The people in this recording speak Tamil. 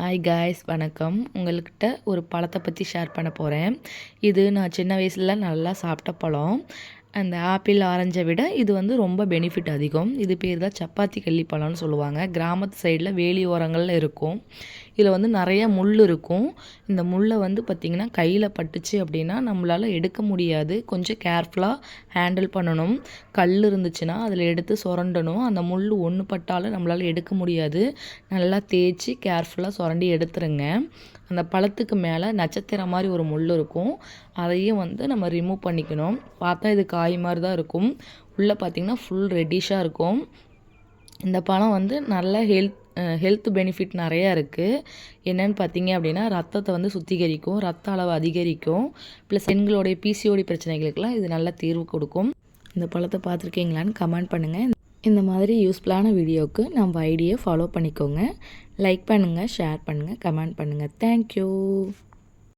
ஹாய் காய்ஸ் வணக்கம். உங்கள்கிட்ட ஒரு பழத்தை பற்றி ஷேர் பண்ண போகிறேன் இது நான் சின்ன வயசில் நல்லா சாப்பிட்ட பழம். அந்த ஆப்பிள் ஆரஞ்சை விட இது வந்து ரொம்ப பெனிஃபிட் அதிகம். இது பேர் தான் சப்பாத்தி கள்ளி பழம்னு சொல்லுவாங்க. கிராமத்து சைடில் வேலி ஓரங்களில் இருக்கும். இதில் வந்து நிறைய முள் இருக்கும். இந்த முள்ளை வந்து பார்த்திங்கன்னா கையில் பட்டுச்சு அப்படின்னா நம்மளால் எடுக்க முடியாது. கொஞ்சம் கேர்ஃபுல்லாக ஹேண்டில் பண்ணணும். கல் இருந்துச்சுன்னா அதில் எடுத்து சுரண்டணும். அந்த முள் ஒன்று பட்டாலும் நம்மளால் எடுக்க முடியாது. நல்லா தேய்ச்சி கேர்ஃபுல்லாக சுரண்டி எடுத்துருங்க. அந்த பழத்துக்கு மேலே நட்சத்திரம் மாதிரி ஒரு முள் இருக்கும். அதையும் வந்து நம்ம ரிமூவ் பண்ணிக்கணும். பார்த்தா இது காய் மாதிரி தான் இருக்கும். உள்ளே பார்த்திங்கன்னா ஃபுல் ரெட்டிஷாக இருக்கும். இந்த பழம் வந்து நல்ல ஹெல்த் ஹெல்த் பெனிஃபிட் நிறையா இருக்குது என்னென்னு பார்த்தீங்க அப்படின்னா ரத்தத்தை வந்து சுத்திகரிக்கும் ரத்த அளவு அதிகரிக்கும். ப்ளஸ் பெண்களுடைய பிசிஓடி பிரச்சனைகளுக்கெல்லாம் இது நல்ல தீர்வு கொடுக்கும். இந்த பழத்தை பார்த்துருக்கீங்களான்னு கமெண்ட் பண்ணுங்கள் இந்த மாதிரி யூஸ்ஃபுல்லான வீடியோவுக்கு நம்ம ஐடியை ஃபாலோ பண்ணிக்கோங்க. லைக் பண்ணுங்கள் ஷேர் பண்ணுங்கள் கமெண்ட் பண்ணுங்கள் தேங்க்யூ